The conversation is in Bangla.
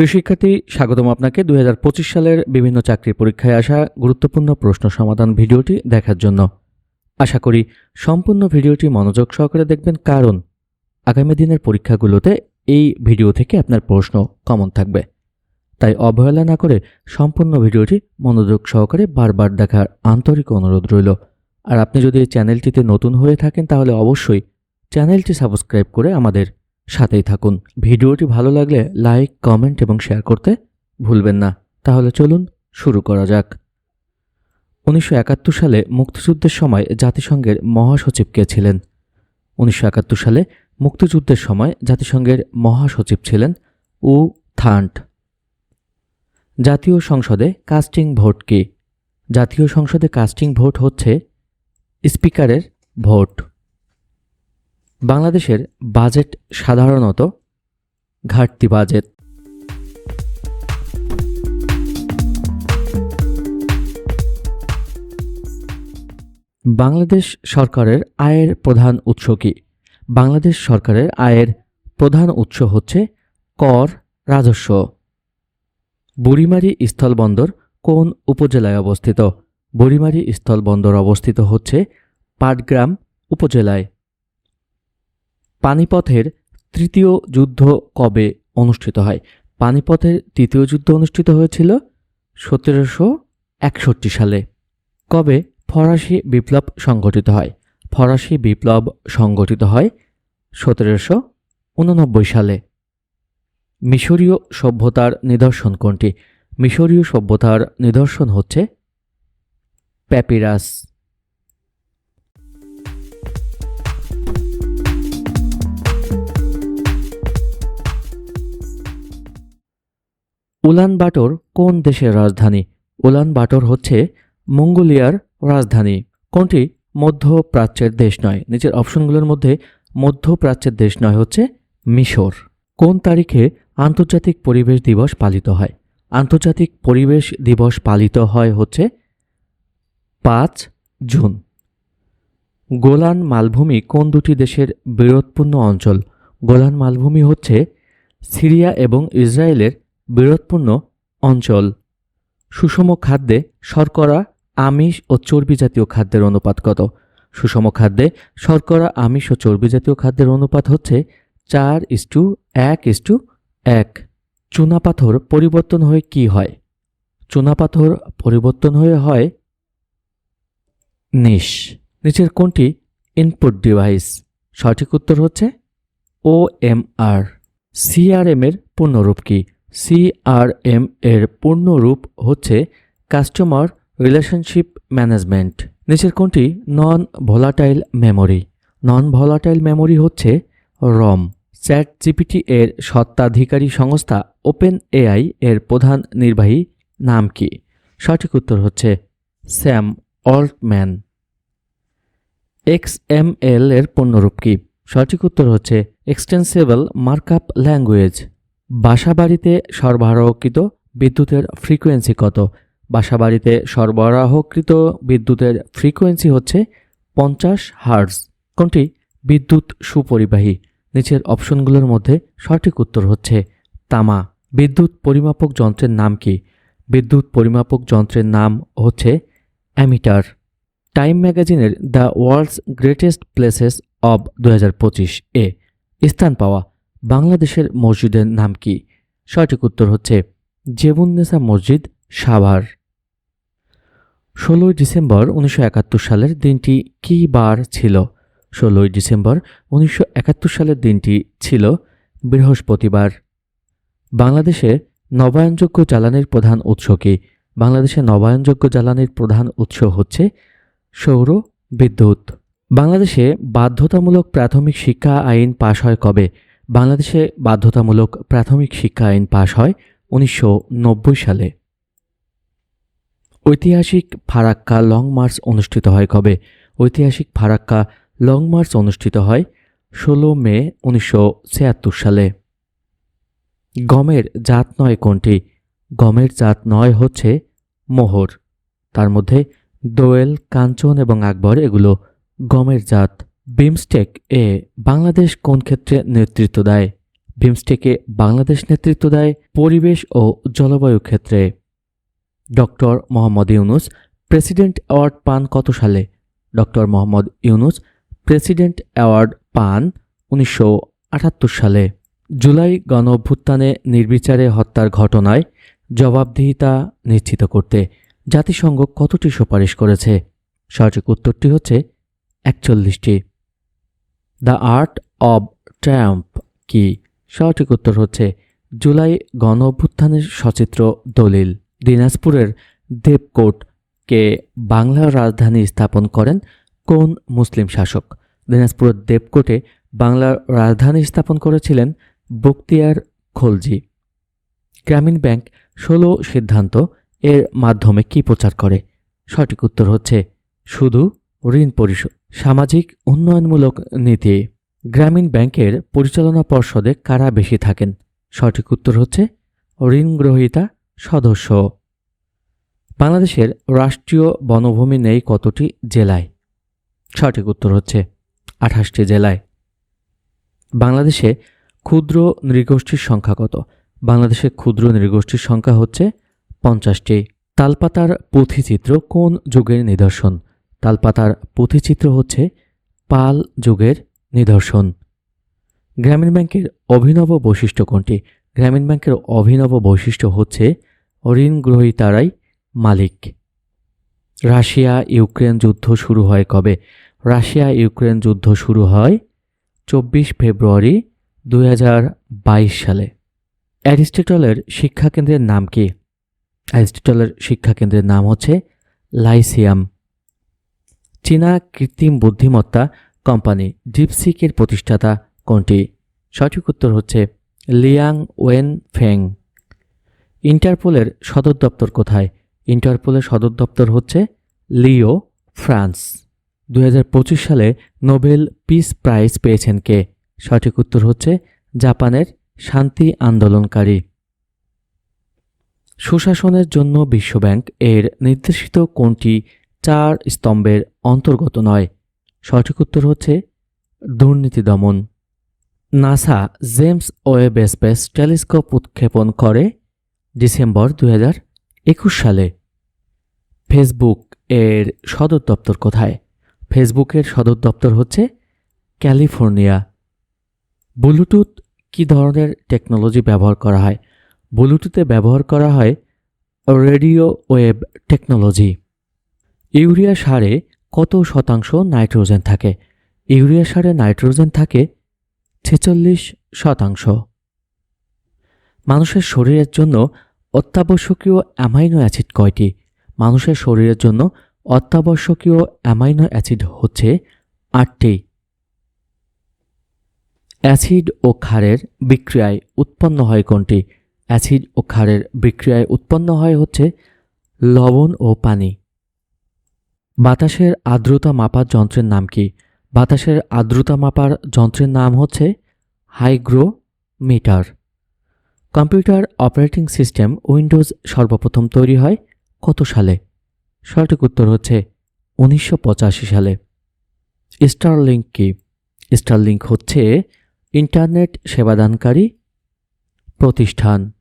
প্রিয় শিক্ষার্থী, স্বাগতম আপনাকে। দু হাজার পঁচিশ সালের বিভিন্ন চাকরি পরীক্ষায় আসা গুরুত্বপূর্ণ প্রশ্ন সমাধান ভিডিওটি দেখার জন্য। আশা করি সম্পূর্ণ ভিডিওটি মনোযোগ সহকারে দেখবেন, কারণ আগামী দিনের পরীক্ষাগুলোতে এই ভিডিও থেকে আপনার প্রশ্ন কমন থাকবে। তাই অবহেলা না করে সম্পূর্ণ ভিডিওটি মনোযোগ সহকারে বারবার দেখার আন্তরিক অনুরোধ রইল। আর আপনি যদি এই চ্যানেলটিতে নতুন হয়ে থাকেন, তাহলে অবশ্যই চ্যানেলটি সাবস্ক্রাইব করে আমাদের সাথেই থাকুন। ভিডিওটি ভালো লাগলে লাইক, কমেন্ট এবং শেয়ার করতে ভুলবেন না। তাহলে চলুন শুরু করা যাক। উনিশশো একাত্তর সালে মুক্তিযুদ্ধের সময় জাতিসংঘের মহাসচিব কে ছিলেন। উনিশশো একাত্তর সালে মুক্তিযুদ্ধের সময় জাতিসংঘের মহাসচিব ছিলেন উ থান্ট। জাতীয় সংসদে কাস্টিং ভোট কি? জাতীয় সংসদে কাস্টিং ভোট হচ্ছে স্পিকারের ভোট। বাংলাদেশের বাজেট সাধারণত ঘাটতি বাজেট। বাংলাদেশ সরকারের আয়ের প্রধান উৎস কি? বাংলাদেশ সরকারের আয়ের প্রধান উৎস হচ্ছে কর রাজস্ব। বুড়িমারি স্থলবন্দর কোন উপজেলায় অবস্থিত? বুড়িমারি স্থলবন্দর অবস্থিত হচ্ছে পাটগ্রাম উপজেলায়। পানিপথের তৃতীয় যুদ্ধ কবে অনুষ্ঠিত হয়? পানিপথের তৃতীয় যুদ্ধ অনুষ্ঠিত হয়েছিল সতেরোশো একষট্টি সালে। কবে ফরাসি বিপ্লব সংগঠিত হয়? ফরাসি বিপ্লব সংগঠিত হয় সতেরোশো উননব্বই সালে। মিশরীয় সভ্যতার নিদর্শন কোনটি? মিশরীয় সভ্যতার নিদর্শন হচ্ছে প্যাপিরাস। উলানবাটর কোন দেশের রাজধানী? উলানবাটর হচ্ছে মঙ্গোলিয়ার রাজধানী। কোনটি? মধ্যপ্রাচ্যের দেশ নয়। নিচের অপশনগুলোর মধ্যে মধ্যপ্রাচ্যের দেশ নয় হচ্ছে মিশর। কোন তারিখে আন্তর্জাতিক পরিবেশ দিবস পালিত হয়? আন্তর্জাতিক পরিবেশ দিবস পালিত হয় হচ্ছে পাঁচ জুন। গোলান মালভূমি কোন দুটি দেশের বিরোধপূর্ণ অঞ্চল? গোলান মালভূমি হচ্ছে সিরিয়া এবং ইসরায়েলের বিরোধপূর্ণ অঞ্চল। সুষম খাদ্যে শর্করা, আমিষ ও চর্বি জাতীয় খাদ্যের অনুপাত কত? সুষম খাদ্যে শর্করা, আমিষ ও চর্বি জাতীয় খাদ্যের অনুপাত হচ্ছে চার ইস্টু এক ইস্টু এক। চুনাপাথর পরিবর্তন হয়ে কি হয়? চুনাপাথর পরিবর্তন হয়ে হয় নিশ। নিচের কোনটি? ইনপুট ডিভাইস সঠিক উত্তর হচ্ছে ও এম আর সিআরএম এর পূর্ণরূপ কি? সিআরএম এর পূর্ণরূপ হচ্ছে কাস্টমার রিলেশনশিপ ম্যানেজমেন্ট নিচের কোনটি non volatile memory non volatile memory হচ্ছে রম চ্যাট জিপিটি এর সত্ত্বাধিকারী সংস্থা ওপেন এআই এর প্রধান নির্বাহী নাম কি? সঠিক উত্তর হচ্ছে Sam Altman X M L এর পূর্ণরূপ কি? সঠিক উত্তর হচ্ছে এক্সটেন্সেবল মার্কআপ ল্যাঙ্গুয়েজ বাসাবাড়িতে সরবরাহকৃত বিদ্যুতের ফ্রিকোয়েন্সি কত? বাসাবাড়িতে সরবরাহকৃত বিদ্যুতের ফ্রিকোয়েন্সি হচ্ছে পঞ্চাশ হার্জ। কোনটি? বিদ্যুৎ সুপরিবাহী। নিচের অপশনগুলোর মধ্যে সঠিক উত্তর হচ্ছে তামা। বিদ্যুৎ পরিমাপক যন্ত্রের নাম কি? বিদ্যুৎ পরিমাপক যন্ত্রের নাম হচ্ছে অ্যামিটার। টাইম ম্যাগাজিনের the world's greatest places of দু হাজার পঁচিশ এ স্থান পাওয়া বাংলাদেশের মসজিদের নাম কি? সঠিক উত্তর হচ্ছে জেবুন্নেসা মসজিদ, সাভার। ষোলোই ডিসেম্বর উনিশশো একাত্তর সালের দিনটি কি বার ছিল? ষোলোই ডিসেম্বর উনিশশো একাত্তর সালের দিনটি ছিল বৃহস্পতিবার। বাংলাদেশে নবায়নযোগ্য জ্বালানির প্রধান উৎস কি? বাংলাদেশে নবায়নযোগ্য জ্বালানির প্রধান উৎস হচ্ছে সৌর বিদ্যুৎ। বাংলাদেশে বাধ্যতামূলক প্রাথমিক শিক্ষা আইন পাশ হয় কবে? বাংলাদেশে বাধ্যতামূলক প্রাথমিক শিক্ষা আইন পাশ হয় উনিশশো নব্বই সালে। ঐতিহাসিক ফারাক্কা লং মার্চ অনুষ্ঠিত হয় কবে? ঐতিহাসিক ফারাক্কা লং মার্চ অনুষ্ঠিত হয় ষোলো মে উনিশশো ছিয়াত্তর সালে। গমের জাত নয় কোনটি? গমের জাত নয় হচ্ছে মোহর। তার মধ্যে দোয়েল, কাঞ্চন এবং আকবর এগুলো গমের জাত। বিমস্টেক এ বাংলাদেশ কোন ক্ষেত্রে নেতৃত্ব দেয়? বিমস্টেকে বাংলাদেশ নেতৃত্ব দেয় পরিবেশ ও জলবায়ু ক্ষেত্রে। Doctor Mohammad Yunus, president award পান কত সালে? Doctor Mohammad Yunus, president award পান উনিশশো আটাত্তর সালে। জুলাই গণ অভ্যুত্থানে নির্বিচারে হত্যার ঘটনায় জবাবদিহিতা নিশ্চিত করতে জাতিসংঘ কতটি সুপারিশ করেছে? সঠিক উত্তরটি হচ্ছে একচল্লিশটি। দ্য আর্ট অব ট্রাম্প কি? সঠিক উত্তর হচ্ছে জুলাই গণ অভ্যুত্থানের সচিত্র দলিল। দিনাজপুরের দেবকোটকে বাংলার রাজধানী স্থাপন করেন কোন মুসলিম শাসক? দিনাজপুরের দেবকোটে বাংলার রাজধানী স্থাপন করেছিলেন বক্তিয়ার খলজি। গ্রামীণ ব্যাংক ষোলো সিদ্ধান্ত এর মাধ্যমে কি প্রচার করে? সঠিক উত্তর হচ্ছে শুধু ঋণ পরিশোধ। সামাজিক উন্নয়নমূলক নীতি। গ্রামীণ ব্যাংকের পরিচালনা পর্ষদে কারা বেশি থাকেন? সঠিক উত্তর হচ্ছে ঋণ গ্রহীতা সদস্য। বাংলাদেশের রাষ্ট্রীয় বনভূমি নেই কতটি জেলায়? সঠিক উত্তর হচ্ছে আঠাশটি জেলায়। বাংলাদেশে ক্ষুদ্র নৃগোষ্ঠীর সংখ্যা কত? বাংলাদেশে ক্ষুদ্র নৃগোষ্ঠীর সংখ্যা হচ্ছে পঞ্চাশটি। তালপাতার পুঁথিচিত্র কোন যুগের নিদর্শন? তালপাতার পুঁথিচিত্র হচ্ছে পাল যুগের নিদর্শন। গ্রামীণ ব্যাংকের অভিনব বৈশিষ্ট্য কোনটি? গ্রামীণ ব্যাংকের অভিনব বৈশিষ্ট্য হচ্ছে ঋণ গ্রহীতারাই মালিক। রাশিয়া ইউক্রেন যুদ্ধ শুরু হয় কবে? রাশিয়া ইউক্রেন যুদ্ধ শুরু হয় চব্বিশ ফেব্রুয়ারি দু হাজার বাইশ সালে। অ্যারিস্টটলের শিক্ষাকেন্দ্রের নাম কি? অ্যারিস্টটলের শিক্ষাকেন্দ্রের নাম হচ্ছে লাইসিয়াম। চীনা কৃত্রিম বুদ্ধিমত্তা কোম্পানি ডিপসিকের প্রতিষ্ঠাতা কোনটি? সঠিক উত্তর হচ্ছে লিয়াং ওয়েন ফেং ইন্টারপোলের সদর দপ্তর কোথায়? ইন্টারপোলের সদর দপ্তর হচ্ছে লিও, ফ্রান্স। দু হাজার পঁচিশ সালে নোবেল পিস প্রাইজ পেয়েছেন কে? সঠিক উত্তর হচ্ছে জাপানের শান্তি আন্দোলনকারী। সুশাসনের জন্য বিশ্বব্যাংক এর নির্দেশিত কোনটি চার স্তম্ভের অন্তর্গত নয়। সঠিক উত্তর হচ্ছে দুর্নীতি দমন। NASA James Webb space telescope উৎক্ষেপণ করে ডিসেম্বর দু সালে। ফেসবুক এর সদর দপ্তর কোথায়? ফেসবুকের সদর দপ্তর হচ্ছে ক্যালিফোর্নিয়া। ব্লুটুথ কী ধরনের টেকনোলজি ব্যবহার করা হয়? ব্লুটুথে ব্যবহার করা হয় রেডিও ওয়েব টেকনোলজি। ইউরিয়া সারে কত শতাংশ নাইট্রোজেন থাকে? ইউরিয়া সারে নাইট্রোজেন থাকে ছেচল্লিশ শতাংশ। মানুষের শরীরের জন্য অত্যাবশ্যকীয় অ্যামাইনো অ্যাসিড কয়টি? মানুষের শরীরের জন্য অত্যাবশ্যকীয় অ্যামাইনো অ্যাসিড হচ্ছে আটটি। অ্যাসিড ও ক্ষারের বিক্রিয়ায় উৎপন্ন হয় কোনটি? অ্যাসিড ও ক্ষারের বিক্রিয়ায় উৎপন্ন হয় হচ্ছে লবণ ও পানি। বাতাসের আর্দ্রতা মাপার যন্ত্রের নাম কি? বাতাসের আর্দ্রতা মাপার যন্ত্রের নাম হচ্ছে hygrometer. Computer operating system Windows সর্বপ্রথম তৈরি হয় কত সালে? সঠিক উত্তর হচ্ছে উনিশশো পঁচাশি সালে। স্টারলিংক কি? স্টারলিংক হচ্ছে ইন্টারনেট সেবাদানকারী প্রতিষ্ঠান।